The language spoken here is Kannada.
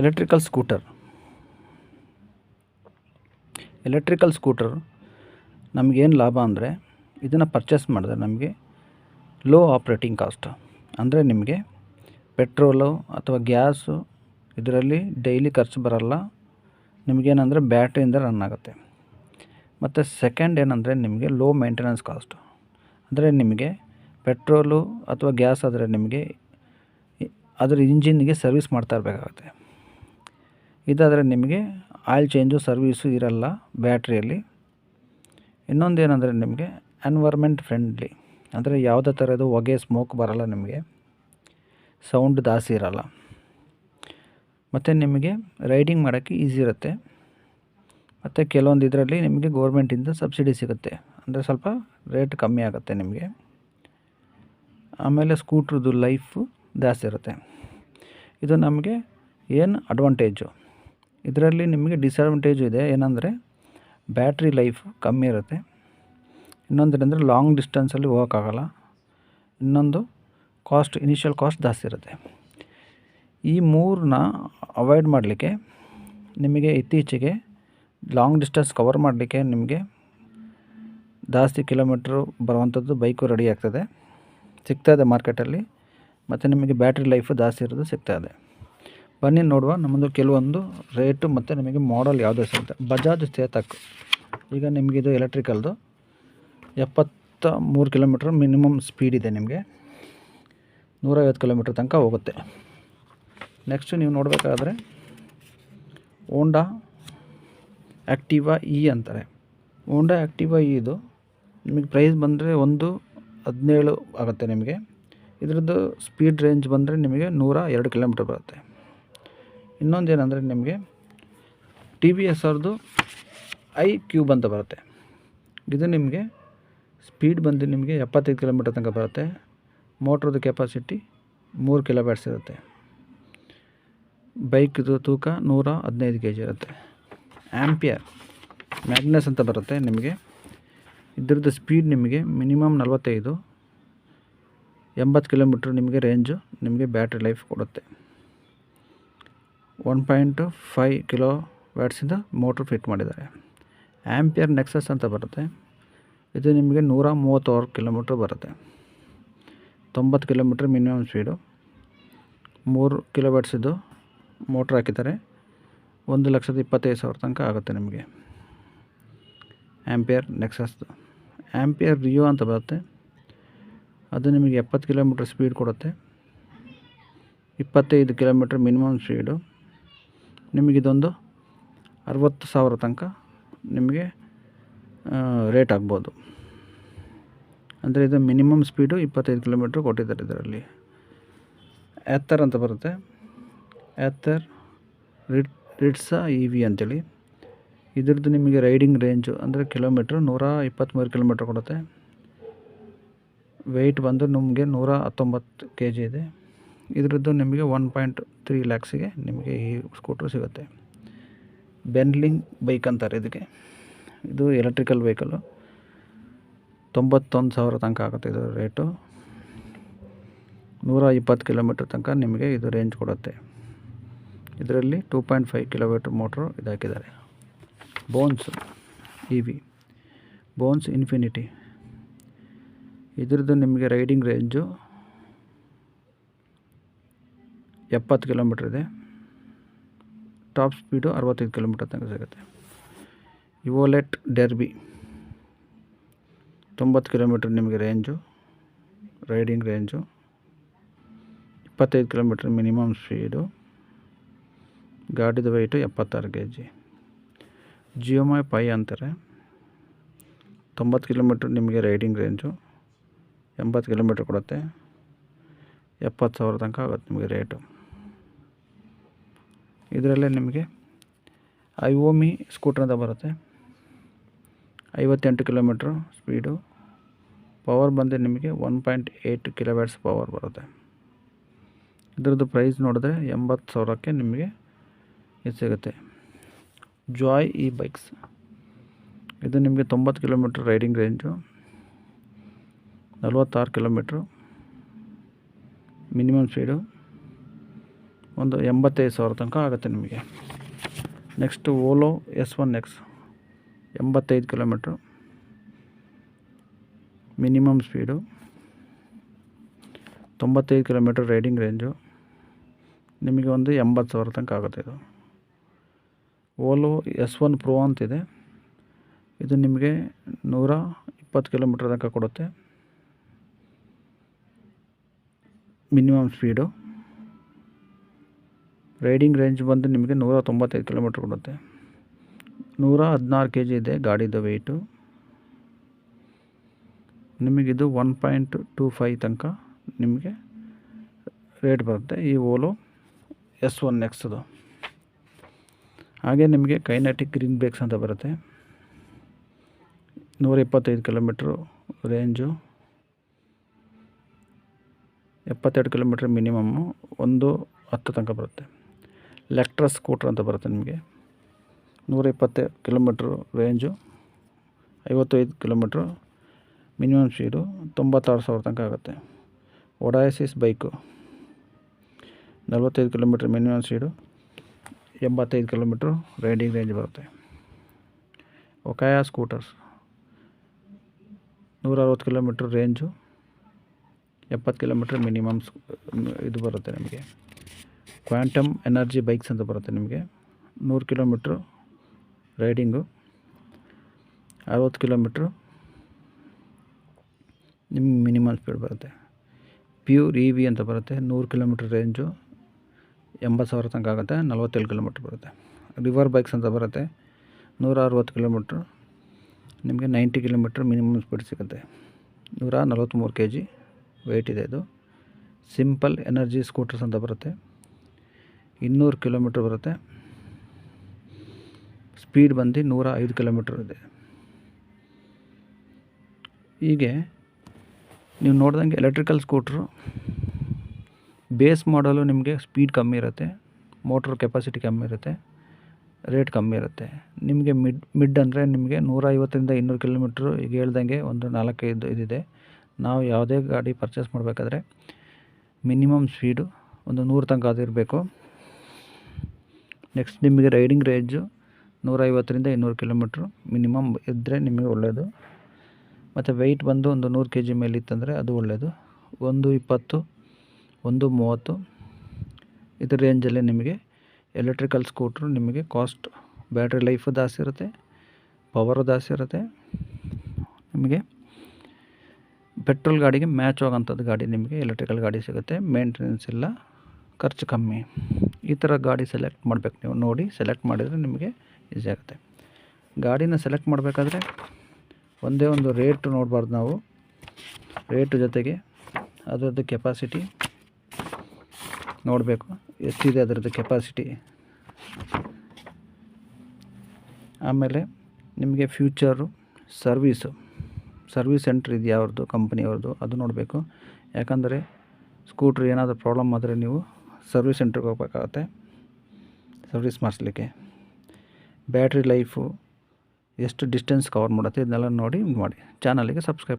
ಎಲೆಕ್ಟ್ರಿಕಲ್ ಸ್ಕೂಟರ್ ಎಲೆಕ್ಟ್ರಿಕಲ್ ಸ್ಕೂಟರ್ ನಮಗೇನು ಲಾಭ ಅಂದರೆ ಇದನ್ನು ಪರ್ಚೇಸ್ ಮಾಡಿದ್ರೆ ನಮಗೆ ಲೋ ಆಪ್ರೇಟಿಂಗ್ ಕಾಸ್ಟ್ ಅಂದರೆ ನಿಮಗೆ ಪೆಟ್ರೋಲು ಅಥವಾ ಗ್ಯಾಸು ಇದರಲ್ಲಿ ಡೈಲಿ ಖರ್ಚು ಬರೋಲ್ಲ. ನಿಮಗೇನಂದರೆ ಬ್ಯಾಟ್ರಿಯಿಂದ ರನ್ ಆಗುತ್ತೆ. ಮತ್ತು ಸೆಕೆಂಡ್ ಏನಂದರೆ ನಿಮಗೆ ಲೋ ಮೇಂಟೆನೆನ್ಸ್ ಕಾಸ್ಟು ಅಂದರೆ ನಿಮಗೆ ಪೆಟ್ರೋಲು ಅಥವಾ ಗ್ಯಾಸ್ ಆದರೆ ನಿಮಗೆ ಅದರ ಇಂಜಿನ್ಗೆ ಸರ್ವಿಸ್ ಮಾಡ್ತಾ ಇರಬೇಕಾಗುತ್ತೆ. ಇದಾದರೆ ನಿಮಗೆ ಆಯಿಲ್ ಚೇಂಜು, ಸರ್ವೀಸು ಇರಲ್ಲ ಬ್ಯಾಟ್ರಿಯಲ್ಲಿ. ಇನ್ನೊಂದು ಏನಂದರೆ ನಿಮಗೆ ಎನ್ವರ್ಮೆಂಟ್ ಫ್ರೆಂಡ್ಲಿ ಅಂದರೆ ಯಾವುದೇ ಥರದ್ದು ಹೊಗೆ ಸ್ಮೋಕ್ ಬರಲ್ಲ ನಿಮಗೆ. ಸೌಂಡ್ ಜಾಸ್ತಿ ಇರಲ್ಲ. ಮತ್ತು ನಿಮಗೆ ರೈಡಿಂಗ್ ಮಾಡೋಕ್ಕೆ ಈಸಿ ಇರುತ್ತೆ. ಮತ್ತು ಕೆಲವೊಂದು ಇದರಲ್ಲಿ ನಿಮಗೆ ಗೌರ್ಮೆಂಟಿಂದ ಸಬ್ಸಿಡಿ ಸಿಗುತ್ತೆ. ಅಂದರೆ ಸ್ವಲ್ಪ ರೇಟ್ ಕಮ್ಮಿ ಆಗುತ್ತೆ ನಿಮಗೆ. ಆಮೇಲೆ ಸ್ಕೂಟ್ರದ್ದು ಲೈಫು ಜಾಸ್ತಿ ಇರುತ್ತೆ. ಇದು ನಮಗೆ ಏನು ಅಡ್ವಾಂಟೇಜು ಇದರಲ್ಲಿ ನಿಮಗೆ ಡಿಸ್ಅಡ್ವಾಂಟೇಜು ಇದೆ. ಏನಂದರೆ ಬ್ಯಾಟ್ರಿ ಲೈಫ್ ಕಮ್ಮಿ ಇರುತ್ತೆ. ಇನ್ನೊಂದೇನೆಂದರೆ ಲಾಂಗ್ ಡಿಸ್ಟೆನ್ಸಲ್ಲಿ ಹೋಗೋಕ್ಕಾಗಲ್ಲ. ಇನ್ನೊಂದು ಕಾಸ್ಟ್ ಇನಿಷಿಯಲ್ ಕಾಸ್ಟ್ ಜಾಸ್ತಿ ಇರುತ್ತೆ. ಈ ಮೂರನ್ನ ಅವಾಯ್ಡ್ ಮಾಡಲಿಕ್ಕೆ ನಿಮಗೆ ಇತ್ತೀಚೆಗೆ ಲಾಂಗ್ ಡಿಸ್ಟೆನ್ಸ್ ಕವರ್ ಮಾಡಲಿಕ್ಕೆ ನಿಮಗೆ ಜಾಸ್ತಿ ಕಿಲೋಮೀಟ್ರು ಬರುವಂಥದ್ದು ಬೈಕು ರೆಡಿ ಆಗ್ತದೆ. ಸಿಗ್ತಾಯಿದೆ ಮಾರ್ಕೆಟಲ್ಲಿ ಮತ್ತು ನಿಮಗೆ ಬ್ಯಾಟ್ರಿ ಲೈಫು ಜಾಸ್ತಿ ಇರೋದು ಸಿಗ್ತಾಯಿದೆ ಬನ್ನಿ ನೋಡುವ. ನಮ್ಮದು ಕೆಲವೊಂದು ರೇಟು ಮತ್ತು ನಿಮಗೆ ಮಾಡಲ್ ಯಾವುದೇ ಸಿಗುತ್ತೆ ಬಜಾಜ್ ಚೇತಕ್ ಈಗ ನಿಮಗಿದು ಎಲೆಕ್ಟ್ರಿಕಲ್ದು ಎಪ್ಪತ್ತ ಮೂರು ಕಿಲೋಮೀಟ್ರ್ ಮಿನಿಮಮ್ ಸ್ಪೀಡ್ ಇದೆ ನಿಮಗೆ. ನೂರೈವತ್ತು ಕಿಲೋಮೀಟ್ರ್ ತನಕ ಹೋಗುತ್ತೆ. ನೆಕ್ಸ್ಟು ನೀವು ನೋಡಬೇಕಾದ್ರೆ ಹೋಂಡಾ ಆ್ಯಕ್ಟಿವಾ ಇ ಅಂತಾರೆ. ಹೋಂಡಾ ಆ್ಯಕ್ಟಿವಾ ಇ ಇದು ನಿಮಗೆ ಪ್ರೈಸ್ ಬಂದರೆ ಒಂದು ಹದಿನೇಳು ಆಗುತ್ತೆ ನಿಮಗೆ. ಇದರದ್ದು ಸ್ಪೀಡ್ ರೇಂಜ್ ಬಂದರೆ ನಿಮಗೆ ನೂರ ಎರಡು ಕಿಲೋಮೀಟ್ರ್ ಬರುತ್ತೆ. ಇನ್ನೊಂದು ಏನಂದರೆ ನಿಮಗೆ ಟಿ ವಿ ಎಸ್ ಅವ್ರದ್ದು ಐ ಕ್ಯೂಬ್ ಅಂತ ಬರುತ್ತೆ. ಇದು ನಿಮಗೆ ಸ್ಪೀಡ್ ಬಂದು ನಿಮಗೆ ಎಪ್ಪತ್ತೈದು ಕಿಲೋಮೀಟರ್ ತನಕ ಬರುತ್ತೆ. ಮೋಟ್ರದ್ದು ಕೆಪಾಸಿಟಿ ಮೂರು ಕಿಲೋ ಬ್ಯಾಟ್ಸ್ ಇರುತ್ತೆ ಬೈಕ್ದು ತೂಕ ನೂರ ಹದಿನೈದು ಕೆ ಜಿ ಇರುತ್ತೆ. ಆ್ಯಂಪಿಯರ್ ಮ್ಯಾಗ್ನಸ್ ಅಂತ ಬರುತ್ತೆ ನಿಮಗೆ. ಇದ್ರದ್ದು ಸ್ಪೀಡ್ ನಿಮಗೆ ಮಿನಿಮಮ್ ನಲವತ್ತೈದು, ಎಂಬತ್ತು ಕಿಲೋಮೀಟ್ರ್ ನಿಮಗೆ ರೇಂಜು ನಿಮಗೆ ಬ್ಯಾಟ್ರಿ ಲೈಫ್ ಕೊಡುತ್ತೆ. ಒನ್ ಪಾಯಿಂಟ್ ಫೈವ್ ಕಿಲೋ ವ್ಯಾಟ್ಸಿಂದ ಮೋಟ್ರ್ ಫಿಟ್ ಮಾಡಿದ್ದಾರೆ. ಆ್ಯಂಪಿಯರ್ ನೆಕ್ಸಸ್ ಅಂತ ಬರುತ್ತೆ. ಇದು ನಿಮಗೆ ನೂರ ಮೂವತ್ತಾರು ಕಿಲೋಮೀಟ್ರ್ ಬರುತ್ತೆ. ತೊಂಬತ್ತು ಕಿಲೋಮೀಟ್ರ್ ಮಿನಿಮಮ್ ಸ್ಪೀಡು. ಮೂರು ಕಿಲೋ ವ್ಯಾಟ್ಸಿದ್ದು ಮೋಟ್ರ್ ಹಾಕಿದ್ದಾರೆ. ಒಂದು ಲಕ್ಷದ ಇಪ್ಪತ್ತೈದು ಸಾವಿರ ತನಕ ಆಗುತ್ತೆ ನಿಮಗೆ. ಆ್ಯಂಪಿಯರ್ ನೆಕ್ಸಸ್ದು. ಆ್ಯಂಪಿಯರ್ ರಿಯೋ ಅಂತ ಬರುತ್ತೆ. ಅದು ನಿಮಗೆ ಎಪ್ಪತ್ತು ಕಿಲೋಮೀಟ್ರ್ ಸ್ಪೀಡ್ ಕೊಡುತ್ತೆ. ಇಪ್ಪತ್ತೈದು ಕಿಲೋಮೀಟ್ರ್ ಮಿನಿಮಮ್ ಸ್ಪೀಡು. ನಿಮಗಿದೊಂದು ಅರವತ್ತು ಸಾವಿರ ತನಕ ನಿಮಗೆ ರೇಟ್ ಆಗ್ಬೋದು. ಅಂದರೆ ಇದು ಮಿನಿಮಮ್ ಸ್ಪೀಡು ಇಪ್ಪತ್ತೈದು ಕಿಲೋಮೀಟ್ರ್ ಕೊಟ್ಟಿದ್ದಾರೆ ಇದರಲ್ಲಿ. ಎತ್ತರ್ ಅಂತ ಬರುತ್ತೆ. ಎತ್ತರ್ ರಿಟ್ ರಿಡ್ಸಾ ಇ ವಿ ಅಂತೇಳಿ. ಇದ್ರದ್ದು ನಿಮಗೆ ರೈಡಿಂಗ್ ರೇಂಜು ಅಂದರೆ ಕಿಲೋಮೀಟ್ರ್ ನೂರ ಇಪ್ಪತ್ತ್ಮೂರು ಕಿಲೋಮೀಟ್ರ್ ಕೊಡುತ್ತೆ. ವೆಯ್ಟ್ ಬಂದು ನಿಮಗೆ ನೂರ ಹತ್ತೊಂಬತ್ತು ಕೆ ಜಿ ಇದೆ. ಇದರದ್ದು ನಿಮಗೆ ಒನ್ ಪಾಯಿಂಟ್ ತ್ರೀ ಲ್ಯಾಕ್ಸಿಗೆ ನಿಮಗೆ ಈ ಸ್ಕೂಟ್ರ್ ಸಿಗುತ್ತೆ. ಬೆನ್ಲಿಂಗ್ ಬೈಕ್ ಅಂತಾರೆ ಇದಕ್ಕೆ. ಇದು ಎಲೆಕ್ಟ್ರಿಕಲ್ ವೆಹಿಕಲು ತೊಂಬತ್ತೊಂದು ಸಾವಿರ ತನಕ ಆಗುತ್ತೆ ಇದರ ರೇಟು ನೂರ ಇಪ್ಪತ್ತು ಕಿಲೋಮೀಟ್ರ್ ತನಕ ನಿಮಗೆ ಇದು ರೇಂಜ್ ಕೊಡುತ್ತೆ. ಇದರಲ್ಲಿ two point five kilometre motor ಇದಾಕಿದ್ದಾರೆ Bounce E V Bounce Infinity ಇದ್ರದ್ದು ನಿಮಗೆ ರೈಡಿಂಗ್ ರೇಂಜು ಎಪ್ಪತ್ತು ಕಿಲೋಮೀಟ್ರ್ ಇದೆ. ಟಾಪ್ ಸ್ಪೀಡು ಅರವತ್ತೈದು ಕಿಲೋಮೀಟರ್ ತನಕ ಸಿಗುತ್ತೆ. ಇವೋಲೆಟ್ ಡೆರ್ಬಿ ತೊಂಬತ್ತು ಕಿಲೋಮೀಟ್ರ್ ನಿಮಗೆ ರೇಂಜು ರೈಡಿಂಗ್ ರೇಂಜು ಇಪ್ಪತ್ತೈದು ಕಿಲೋಮೀಟ್ರ್ ಮಿನಿಮಮ್ ಸ್ಪೀಡು ಗಾಡಿದ ವೆಯ್ಟು ಎಪ್ಪತ್ತಾರು ಕೆ ಜಿ ಜಿಯೋಮೈ ಪೈ ಅಂತಾರೆ. ತೊಂಬತ್ತು ಕಿಲೋಮೀಟ್ರ್ ನಿಮಗೆ ರೈಡಿಂಗ್ ರೇಂಜು ಎಂಬತ್ತು ಕಿಲೋಮೀಟ್ರ್ ಕೊಡುತ್ತೆ. ಎಪ್ಪತ್ತು ಸಾವಿರ ತನಕ ಆಗುತ್ತೆ ನಿಮಗೆ ರೇಟು ಇದರಲ್ಲೇ ನಿಮಗೆ ಐವೋಮಿ ಸ್ಕೂಟ್ರ್ ಅಂತ ಬರುತ್ತೆ. ಐವತ್ತೆಂಟು ಕಿಲೋಮೀಟ್ರ್ ಸ್ಪೀಡು. ಪವರ್ ಬಂದರೆ ನಿಮಗೆ one point eight kilowatts power ಬರುತ್ತೆ. ಇದರದ್ದು ಪ್ರೈಸ್ ನೋಡಿದ್ರೆ ಎಂಬತ್ತು ಸಾವಿರಕ್ಕೆ ನಿಮಗೆ ಇದು ಸಿಗುತ್ತೆ. ಜಾಯ್ ಈ ಬೈಕ್ಸ್ ಇದು ನಿಮಗೆ ತೊಂಬತ್ತು ಕಿಲೋಮೀಟ್ರ್ ರೈಡಿಂಗ್ ರೇಂಜು. ನಲ್ವತ್ತಾರು ಕಿಲೋಮೀಟ್ರು ಮಿನಿಮಮ್ ಸ್ಪೀಡು. ಒಂದು ಎಂಬತ್ತೈದು ಸಾವಿರ ತನಕ ಆಗುತ್ತೆ ನಿಮಗೆ. Next Ola S one X, ಎಂಬತ್ತೈದು ಕಿಲೋಮೀಟ್ರ್. ಮಿನಿಮಮ್ ಸ್ಪೀಡು ತೊಂಬತ್ತೈದು ಕಿಲೋಮೀಟ್ರ್ ರೈಡಿಂಗ್ ರೇಂಜು ನಿಮಗೆ ಒಂದು ಎಂಬತ್ತು ಸಾವಿರ ತನಕ ಆಗುತ್ತೆ ಇದು. ಓಲೋ ಎಸ್ ಒನ್ ಪ್ರೋ ಅಂತಿದೆ. ಇದು ನಿಮಗೆ ನೂರ ಇಪ್ಪತ್ತು ಕಿಲೋಮೀಟ್ರ್ ತನಕ ಕೊಡುತ್ತೆ. ಮಿನಿಮಮ್ ಸ್ಪೀಡು ರೈಡಿಂಗ್ ರೇಂಜ್ ಬಂದು ನಿಮಗೆ ನೂರ ತೊಂಬತ್ತೈದು ಕಿಲೋಮೀಟ್ರ್ ಕೊಡುತ್ತೆ. ನೂರ ಹದಿನಾರು ಕೆ ಜಿ ಇದೆ ಗಾಡಿದು ವೆಯ್ಟು ನಿಮಗಿದು ಒನ್ ಪಾಯಿಂಟ್ ಟೂ ಫೈವ್ ತನಕ ನಿಮಗೆ ರೇಟ್ ಬರುತ್ತೆ. ಈ ಓಲೋ ಎಸ್ ಒನ್ ಎಕ್ಸ್ದು ಹಾಗೆ ನಿಮಗೆ ಕೈನೆಟಿಕ್ ಗ್ರೀನ್ ಬ್ರೇಕ್ಸ್ ಅಂತ ಬರುತ್ತೆ. ನೂರ ಇಪ್ಪತ್ತೈದು ಕಿಲೋಮೀಟ್ರು ರೇಂಜು ಎಪ್ಪತ್ತೆರಡು ಕಿಲೋಮೀಟ್ರ್ ಮಿನಿಮಮ್ಮು ಒಂದು ಹತ್ತು ತನಕ ಬರುತ್ತೆ. ಲೆಕ್ಟ್ರಸ್ ಸ್ಕೂಟ್ರ್ ಅಂತ ಬರುತ್ತೆ ನಿಮಗೆ. ನೂರ ಇಪ್ಪತ್ತು ಕಿಲೋಮೀಟ್ರು ರೇಂಜು, ಐವತ್ತೈದು ಕಿಲೋಮೀಟ್ರು ಮಿನಿಮಮ್ ಸ್ಪೀಡು ತೊಂಬತ್ತಾರು ಸಾವಿರ ತನಕ ಆಗುತ್ತೆ. ಒಡಾಯಸಿಸ್ ಬೈಕು. ನಲ್ವತ್ತೈದು ಕಿಲೋಮೀಟ್ರ್ ಮಿನಿಮಮ್ ಸ್ಪೀಡು, ಎಂಬತ್ತೈದು ಕಿಲೋಮೀಟ್ರ್ ರೈಡಿಂಗ್ ರೇಂಜ್ ಬರುತ್ತೆ. ಒಕಾಯಾ ಸ್ಕೂಟರ್ಸ್. ನೂರ ಅರವತ್ತು ಕಿಲೋಮೀಟ್ರ್ ರೇಂಜು, ಎಪ್ಪತ್ತು ಕಿಲೋಮೀಟ್ರ್ ಮಿನಿಮಮ್ ಇದು ಬರುತ್ತೆ ನಿಮಗೆ. ಕ್ವಾಂಟಮ್ ಎನರ್ಜಿ ಬೈಕ್ಸ್ ಅಂತ ಬರುತ್ತೆ ನಿಮಗೆ. ನೂರು ಕಿಲೋಮೀಟ್ರು ರೈಡಿಂಗು, ಅರವತ್ತು ಕಿಲೋಮೀಟ್ರು ನಿಮ್ಗೆ ಮಿನಿಮಮ್ ಸ್ಪೀಡ್ ಬರುತ್ತೆ. ಪ್ಯೂರ್ ಇ ವಿ ಅಂತ ಬರುತ್ತೆ, ನೂರು ಕಿಲೋಮೀಟ್ರ್ ರೇಂಜು, ಎಂಬತ್ತು ಸಾವಿರ ತನಕ ಆಗುತ್ತೆ, ನಲ್ವತ್ತೇಳು ಕಿಲೋಮೀಟ್ರ್ ಬರುತ್ತೆ. ರಿವರ್ ಬೈಕ್ಸ್ ಅಂತ ಬರುತ್ತೆ, ನೂರ ಅರವತ್ತು ಕಿಲೋಮೀಟ್ರ್ ನಿಮಗೆ ನೈಂಟಿ ಕಿಲೋಮೀಟ್ರ್ ಮಿನಿಮಮ್ ಸ್ಪೀಡ್ ಸಿಗುತ್ತೆ. ನೂರ ನಲ್ವತ್ತ್ಮೂರು ಕೆ ಜಿ ವೆಯ್ಟ್ ಇದೆ ಇದು. ಸಿಂಪಲ್ ಎನರ್ಜಿ ಸ್ಕೂಟರ್ಸ್ ಅಂತ ಬರುತ್ತೆ. ಇನ್ನೂರು ಕಿಲೋಮೀಟ್ರ್ ಬರುತ್ತೆ. ಸ್ಪೀಡ್ ಬಂದು ನೂರ ಐದು ಕಿಲೋಮೀಟ್ರ್ ಇದೆ. ಹೀಗೆ ನೀವು ನೋಡ್ದಂಗೆ ಎಲೆಕ್ಟ್ರಿಕಲ್ ಸ್ಕೂಟ್ರು, ಬೇಸ್ ಮಾಡಲು ನಿಮಗೆ ಸ್ಪೀಡ್ ಕಮ್ಮಿ ಇರುತ್ತೆ, ಮೋಟ್ರ್ ಕೆಪಾಸಿಟಿ ಕಮ್ಮಿ ಇರುತ್ತೆ, ರೇಟ್ ಕಮ್ಮಿ ಇರುತ್ತೆ. ನಿಮಗೆ ಮಿಡ್ ಮಿಡ್ ಅಂದರೆ ನಿಮಗೆ ನೂರ ಐವತ್ತರಿಂದ ಇನ್ನೂರು ಕಿಲೋಮೀಟ್ರು ಈಗ ಹೇಳ್ದಂಗೆ ಒಂದು ನಾಲ್ಕೈದು ಇದಿದೆ. ನಾವು ಯಾವುದೇ ಗಾಡಿ ಪರ್ಚೇಸ್ ಮಾಡಬೇಕಾದ್ರೆ ಮಿನಿಮಮ್ ಸ್ಪೀಡು ಒಂದು ನೂರು ತನಕ ಅದಿರಬೇಕು ನೆಕ್ಸ್ಟ್ ನಿಮಗೆ ರೈಡಿಂಗ್ ರೇಂಜು ನೂರೈವತ್ತರಿಂದ ಇನ್ನೂರು ಕಿಲೋಮೀಟ್ರು ಮಿನಿಮಮ್ ಇದ್ದರೆ ನಿಮಗೆ ಒಳ್ಳೆಯದು ಮತ್ತು ವೆಯ್ಟ್ ಬಂದು ಒಂದು ನೂರು ಕೆ ಜಿ ಮೇಲೆ ಇತ್ತಂದರೆ ಅದು ಒಳ್ಳೆಯದು ಒಂದು ಇಪ್ಪತ್ತು, ಒಂದು ಮೂವತ್ತು ಇದ್ರ ರೇಂಜಲ್ಲಿ ನಿಮಗೆ ಎಲೆಕ್ಟ್ರಿಕಲ್ ಸ್ಕೂಟ್ರು ನಿಮಗೆ ಕಾಸ್ಟ್ ಬ್ಯಾಟ್ರಿ ಲೈಫು ಜಾಸ್ತಿ ಇರುತ್ತೆ ಪವರು ಜಾಸ್ತಿ ಇರುತ್ತೆ. ನಿಮಗೆ ಪೆಟ್ರೋಲ್ ಗಾಡಿಗೆ ಮ್ಯಾಚ್ ಆಗೋಂಥದ್ದು ಗಾಡಿ ನಿಮಗೆ ಎಲೆಕ್ಟ್ರಿಕಲ್ ಗಾಡಿ ಸಿಗುತ್ತೆ ಮೇಂಟೆನೆನ್ಸ್ ಇಲ್ಲ. ಖರ್ಚು ಕಮ್ಮಿ. ಈ ಥರ ಗಾಡಿ ಸೆಲೆಕ್ಟ್ ಮಾಡಬೇಕು ನೀವು. ನೋಡಿ ಸೆಲೆಕ್ಟ್ ಮಾಡಿದರೆ ನಿಮಗೆ ಈಸಿ ಆಗುತ್ತೆ. ಗಾಡಿನ ಸೆಲೆಕ್ಟ್ ಮಾಡಬೇಕಾದ್ರೆ ಒಂದೇ ಒಂದು ರೇಟ್ ನೋಡಬಾರ್ದು ನಾವು. ರೇಟು ಜೊತೆಗೆ ಅದರದ್ದು ಕೆಪಾಸಿಟಿ ನೋಡಬೇಕು. ಎಷ್ಟಿದೆ ಅದರದ್ದು ಕೆಪಾಸಿಟಿ ಆಮೇಲೆ ನಿಮಗೆ ಫ್ಯೂಚರು ಸರ್ವೀಸು ಸರ್ವೀಸ್ ಸೆಂಟ್ರ್ ಇದು ಯಾವ್ದು ಕಂಪ್ನಿಯವ್ರದ್ದು ಅದು ನೋಡಬೇಕು. ಯಾಕಂದರೆ ಸ್ಕೂಟ್ರ್ ಏನಾದರೂ ಪ್ರಾಬ್ಲಮ್ ಆದರೆ ನೀವು ಸರ್ವೀಸ್ ಸೆಂಟ್ರಿಗೆ ಹೋಗ್ಬೇಕಾಗತ್ತೆ. ಸರ್ವಿಸ್ ಮಾಡಿಸ್ಲಿಕ್ಕೆ. ಬ್ಯಾಟ್ರಿ ಲೈಫು, ಎಷ್ಟು ಡಿಸ್ಟೆನ್ಸ್ ಕವರ್ ಮಾಡುತ್ತೆ, ಇದನ್ನೆಲ್ಲ ನೋಡಿ ಮಾಡಿ. ಚಾನಲಿಗೆ ಸಬ್ಸ್ಕ್ರೈಬ್